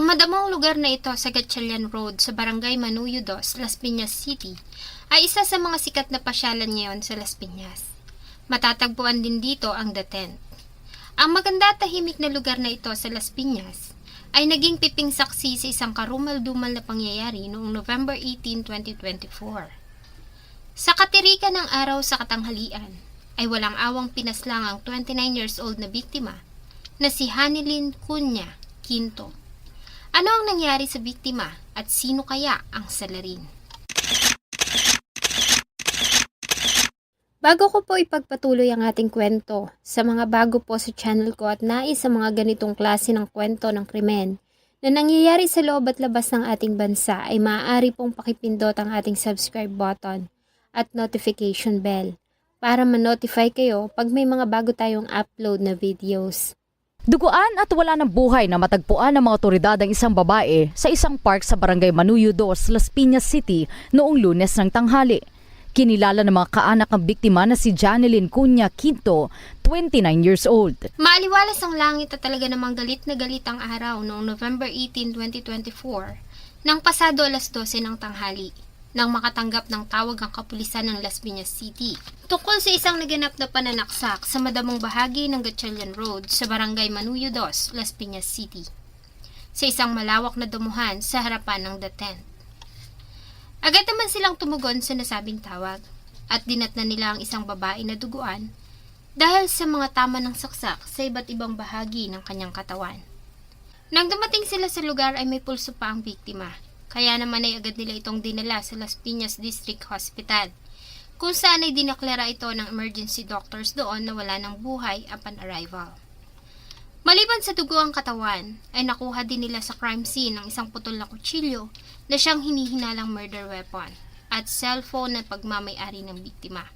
Ang madamong lugar na ito sa Gatchalian Road sa Barangay Manuyo 2, Las Piñas City ay isa sa mga sikat na pasyalan ngayon sa Las Piñas. Matatagpuan din dito ang The Tent. Ang maganda at tahimik na lugar na ito sa Las Piñas ay naging piping saksi sa isang karumal-dumal na pangyayari noong November 18, 2024. Sa katirikan ng araw sa katanghalian, ay walang awang pinaslang ang 29 years old na biktima na si Hanilin Cunha Quinto. Ano ang nangyari sa biktima at sino kaya ang salarin? Bago ko po ipagpatuloy ang ating kwento, sa mga bago po sa channel ko at nais sa mga ganitong klase ng kwento ng krimen na nangyayari sa loob at labas ng ating bansa ay maaari pong pakipindot ang ating subscribe button at notification bell para ma-notify kayo pag may mga bago tayong upload na videos. Duguan at wala ng buhay na matagpuan ng mga otoridad ang isang babae sa isang park sa Barangay Manuyo 2, Las Piñas City noong lunes ng tanghali. Kinilala ng mga kaanak ng biktima na si Janeline Cunha Quinto, 29 years old. Maaliwalas ang langit at talaga namang galit na galit ang araw noong November 18, 2024 nang pasado alas 12 ng tanghali nang makatanggap ng tawag ang kapulisan ng Las Piñas City. Tungkol sa isang naganap na pananaksak sa madamong bahagi ng Gatchalian Road sa Barangay Manuyo 2, Las Piñas City. Sa isang malawak na dumuhan sa harapan ng The. Agad naman silang tumugon sa nasabing tawag at dinatna nila ang isang babae na duguan dahil sa mga tama ng saksak sa iba't ibang bahagi ng kanyang katawan. Nang dumating sila sa lugar ay may pulso pa ang biktima, kaya naman ay agad nila itong dinala sa Las Piñas District Hospital, kung saan ay dineklara ito ng emergency doctors doon na wala ng buhay upon arrival. Maliban sa dugo ang katawan, ay nakuha din nila sa crime scene ng isang putol na kutsilyo na siyang hinihinalang murder weapon at cellphone na pagmamayari ng biktima.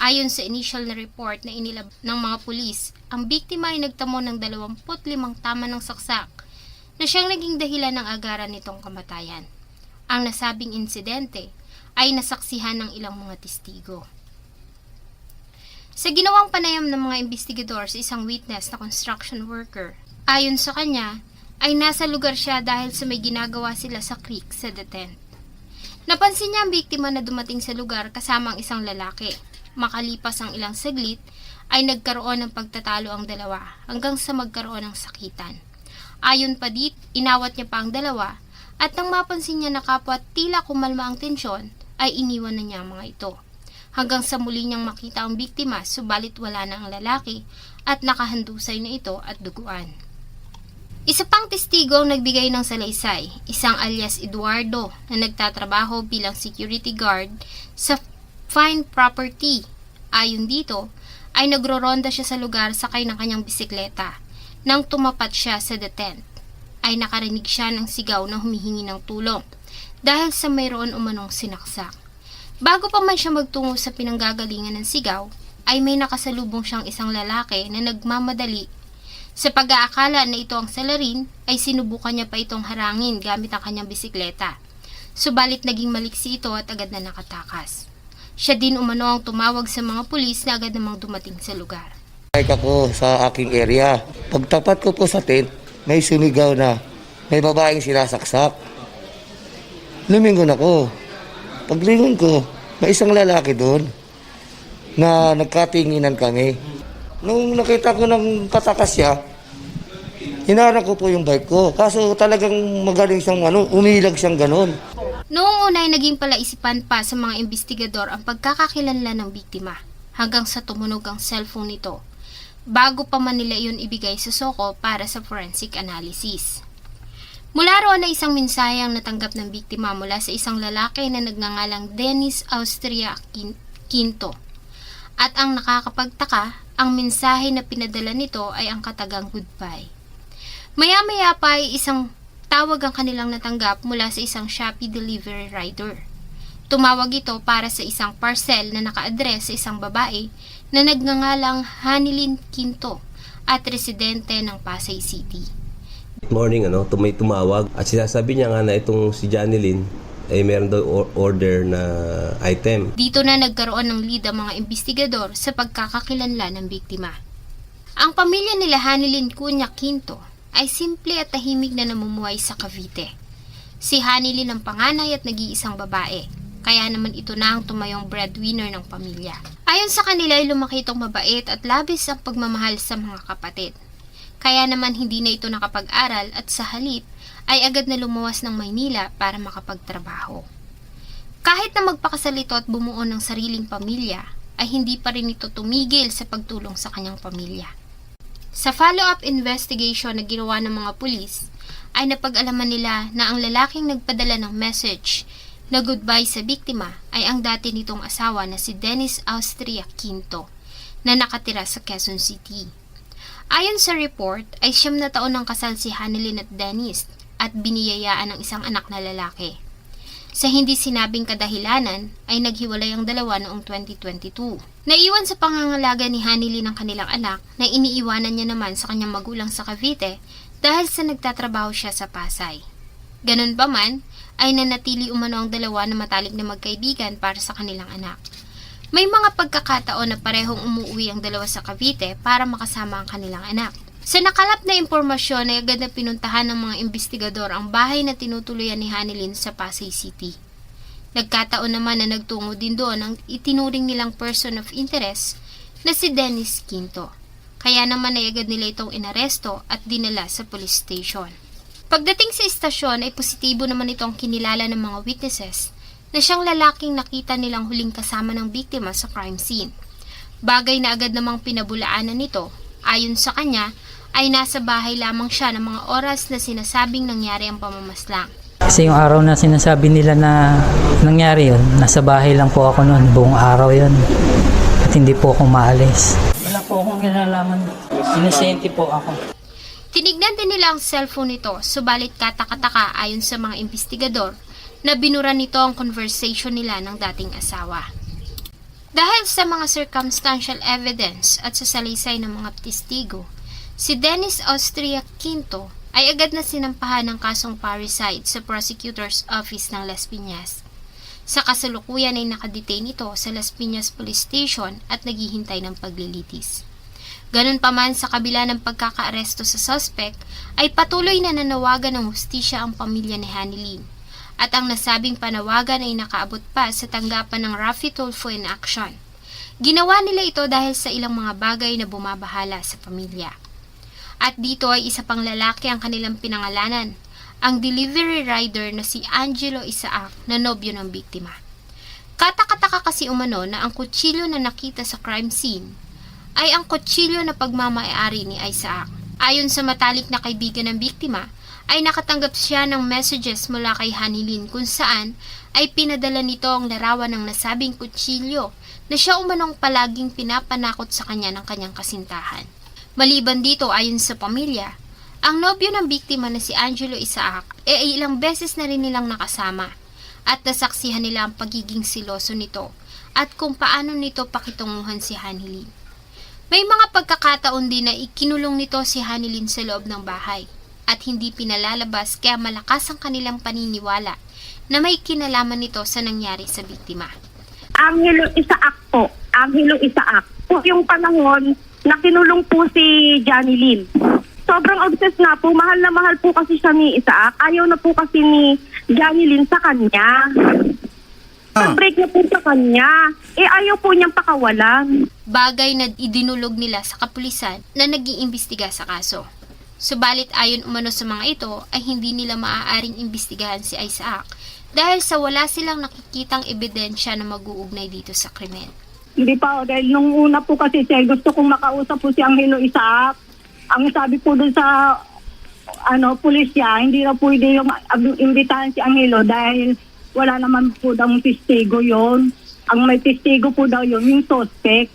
Ayon sa initial na report na inilab ng mga pulis, ang biktima ay nagtamo ng 25 tama ng saksak na siyang naging dahilan ng agaran nitong kamatayan. Ang nasabing insidente ay nasaksihan ng ilang mga testigo. Sa ginawang panayam ng mga investigador sa isang witness na construction worker, ayon sa kanya, ay nasa lugar siya dahil sa may ginagawa sila sa creek sa The Tent. Napansin niya ang biktima na dumating sa lugar kasama ang isang lalaki. Makalipas ang ilang saglit, ay nagkaroon ng pagtatalo ang dalawa hanggang sa magkaroon ng sakitan. Ayon pa dit, inawat niya pa ang dalawa at nang mapansin niya na kapwa tila kumalma ang tensyon, ay iniwan na niya ang mga ito. Hanggang sa muli niyang makita ang biktima subalit wala na ang lalaki at nakahandusay na ito at duguan. Isa pang testigo ang nagbigay ng salaysay, isang alias Eduardo na nagtatrabaho bilang security guard sa Fine Property. Ayon dito, ay nagroronda siya sa lugar sakay ng kanyang bisikleta. Nang tumapat siya sa the tent, ay nakarinig siya ng sigaw na humihingi ng tulong dahil sa mayroon umanong sinaksak. Bago pa man siya magtungo sa pinanggagalingan ng sigaw, ay may nakasalubong siyang isang lalaki na nagmamadali sa pag-aakala na ito ang salarin, ay sinubukan niya pa itong harangin gamit ang kanyang bisikleta. Subalit naging maliksi ito at agad na nakatakas. Siya din umano ang tumawag sa mga pulis na agad namang dumating sa lugar. Bike ako sa aking area. Pagtapat ko po sa tent, may sumigaw na may babaeng sinasaksak. Lumingon ako. Paglingon ko, may isang lalaki doon na nagkatinginan kami. Nung nakita ko ng katakas siya, hinarang ko po yung bike ko. Kaso talagang magaling siyang ano, umilag siyang ganon. Noong una ay naging palaisipan pa sa mga investigador ang pagkakakilanlan ng biktima hanggang sa tumunog ang cellphone nito bago pa man nila iyon ibigay sa Soko para sa forensic analysis. Mula roon ay isang mensahe ang natanggap ng biktima mula sa isang lalaki na nagngangalang Dennis Austria Quin- Quinto. At ang nakakapagtaka, ang mensahe na pinadala nito ay ang katagang goodbye. Maya-maya pa ay isang tawag ang kanilang natanggap mula sa isang Shopee delivery rider. Tumawag ito para sa isang parcel na naka-address sa isang babae na nagngangalang Hanilin Quinto at residente ng Pasay City. morning ano, tumay tumawag at sinasabi niya nga na itong si Janilyn ay meron daw or- order na item. Dito na nagkaroon ng lead ang mga investigador sa pagkakakilanlan ng biktima. Ang pamilya nila Hanilin Cunha Quinto ay simple at tahimik na namumuhay sa Cavite. Si Hanilin ang panganay at nag-iisang babae, kaya naman ito na ang tumayong breadwinner ng pamilya. Ayon sa kanila ay lumaki itong mabait at labis ang pagmamahal sa mga kapatid. Kaya naman hindi na ito nakapag-aral at sa halip ay agad na lumuwas ng Maynila para makapagtrabaho. Kahit na magpakasalito at bumuo ng sariling pamilya, ay hindi pa rin ito tumigil sa pagtulong sa kanyang pamilya. Sa follow-up investigation na ginawa ng mga pulis, ay napag-alaman nila na ang lalaking nagpadala ng message na goodbye sa biktima ay ang dati nitong asawa na si Dennis Austria Quinto na nakatira sa Quezon City. Ayon sa report, ay siyam na taon ng kasal si Hanelin at Dennis at biniyayaan ng isang anak na lalaki. Sa hindi sinabing kadahilanan, ay naghiwalay ang dalawa noong 2022. Naiwan sa pangangalaga ni Hanilin ang kanilang anak na iniiwanan niya naman sa kanyang magulang sa Cavite dahil sa nagtatrabaho siya sa Pasay. Ganun pa man, ay nanatili umano ang dalawa na matalik na magkaibigan para sa kanilang anak. May mga pagkakataon na parehong umuwi ang dalawa sa Cavite para makasama ang kanilang anak. Sa nakalap na impormasyon ay agad na pinuntahan ng mga investigador ang bahay na tinutuluyan ni Hanilin sa Pasay City. Nagkataon naman na nagtungo din doon ang itinuring nilang person of interest na si Dennis Quinto. Kaya naman ay agad nila itong inaresto at dinala sa police station. Pagdating sa istasyon ay positibo naman itong kinilala ng mga witnesses na siyang lalaking nakita nilang huling kasama ng biktima sa crime scene. Bagay na agad namang pinabulaanan nito. Ayon sa kanya, ay nasa bahay lamang siya ng mga oras na sinasabing nangyari ang pamamaslang. Kasi yung araw na sinasabi nila na nangyari yun, nasa bahay lang po ako noon, buong araw yun. At hindi po ako maalis. Wala po akong kinalaman. Inosente po ako. Tinignan din nila ang cellphone nito, subalit katakataka ayon sa mga investigador na binura nito ang conversation nila ng dating asawa. Dahil sa mga circumstantial evidence at sa salaysay ng mga testigo, si Dennis Austria Quinto ay agad na sinampahan ng kasong parricide sa prosecutor's office ng Las Piñas. Sa kasalukuyan ay nakadetain ito sa Las Piñas Police Station at naghihintay ng paglilitis. Ganun pa man sa kabila ng pagkakaaresto sa suspect, ay patuloy na nanawagan ng hustisya ang pamilya ni Hanilin. At ang nasabing panawagan ay nakaabot pa sa tanggapan ng Rafi Tulfo in action. Ginawa nila ito dahil sa ilang mga bagay na bumabahala sa pamilya. At dito ay isa pang lalaki ang kanilang pinangalanan, ang delivery rider na si Angelo Isaac na nobyo ng biktima. Katakataka kasi umano na ang kutsilyo na nakita sa crime scene ay ang kutsilyo na pagmamayari ni Isaac. Ayon sa matalik na kaibigan ng biktima, ay nakatanggap siya ng messages mula kay Hanilin kung saan ay pinadala nito ang larawan ng nasabing kutsilyo na siya umanong palaging pinapanakot sa kanya ng kanyang kasintahan. Maliban dito ayon sa pamilya, ang nobyo ng biktima na si Angelo Isaac e ay ilang beses na rin nilang nakasama at nasaksihan nila ang pagiging siloso nito at kung paano nito pakitunguhan si Hanilin. May mga pagkakataon din na ikinulong nito si Hanilin sa loob ng bahay at hindi pinalalabas kaya malakas ang kanilang paniniwala na may kinalaman nito sa nangyari sa biktima. Angelo Isaac po. Angelo Isaac. Po yung panahon na kinulong po si Johnny Lim. Sobrang obsessed na po. Mahal na mahal po kasi siya ni Isaac. Ayaw na po kasi ni Johnny Lim sa kanya. Pag-break na po sa kanya. Eh ayaw po niyang pakawalan. Bagay na idinulog nila sa kapulisan na nag-iimbestiga sa kaso. Subalit ayon umano sa mga ito ay hindi nila maaaring imbestigahan si Isaac dahil sa wala silang nakikitang ebidensya na mag-uugnay dito sa krimen. Hindi pa, dahil nung una po kasi siya, gusto kong makausap po si Angelo Isaac. Ang sabi po dun sa ano, pulisya, hindi na pwede yung imbitahan si Angelo dahil wala naman po daw testigo yon. Ang may testigo po daw yun, yung suspect.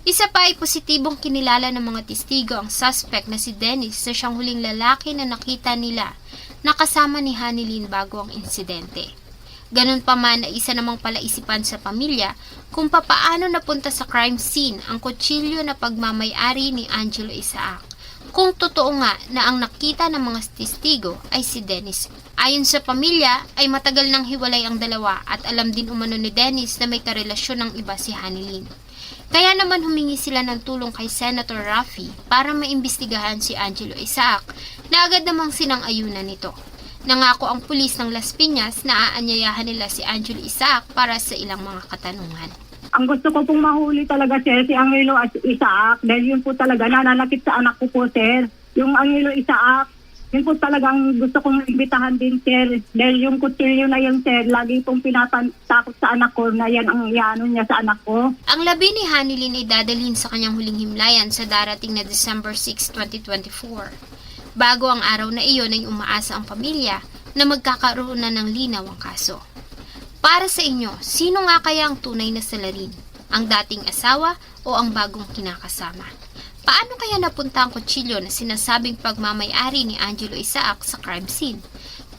Isa pa ay positibong kinilala ng mga testigo ang suspect na si Dennis na siyang huling lalaki na nakita nila na kasama ni Hanilin bago ang insidente. Ganun pa man isa namang palaisipan sa pamilya kung papaano napunta sa crime scene ang kutsilyo na pagmamayari ni Angelo Isaac. Kung totoo nga na ang nakita ng mga testigo ay si Dennis. Ayon sa pamilya ay matagal nang hiwalay ang dalawa at alam din umano ni Dennis na may karelasyon ng iba si Hanilin. Kaya naman humingi sila ng tulong kay Senator Raffy para maimbestigahan si Angelo Isaac na agad namang sinang-ayunan nito. Nangako ang pulis ng Las Piñas na aanyayahan nila si Angelo Isaac para sa ilang mga katanungan. Ang gusto ko pong mahuli talaga, sir, si Angelo As- Isaac. Dahil yun po talaga, nananakit sa anak ko po, sir. Yung Angelo Isaac, yun po talagang gusto kong imbitahan din, sir. Dahil yung kutsilyo na yun, sir, lagi pong pinatakot sa anak ko na yan ang iano niya sa anak ko. Ang labi ni Hanilin ay dadalhin sa kanyang huling himlayan sa darating na December 6, 2024. Bago ang araw na iyon ay umaasa ang pamilya na magkakaroon na ng linaw ang kaso. Para sa inyo, sino nga kaya ang tunay na salarin? Ang dating asawa o ang bagong kinakasama? Paano kaya napunta ang kutsilyo na sinasabing pagmamayari ni Angelo Isaac sa crime scene?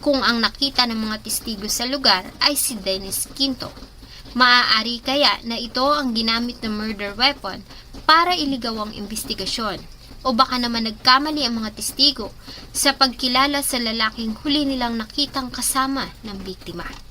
Kung ang nakita ng mga testigo sa lugar ay si Dennis Quinto. Maaari kaya na ito ang ginamit na murder weapon para iligaw ang investigasyon? O baka naman nagkamali ang mga testigo sa pagkilala sa lalaking huli nilang nakitang kasama ng biktima?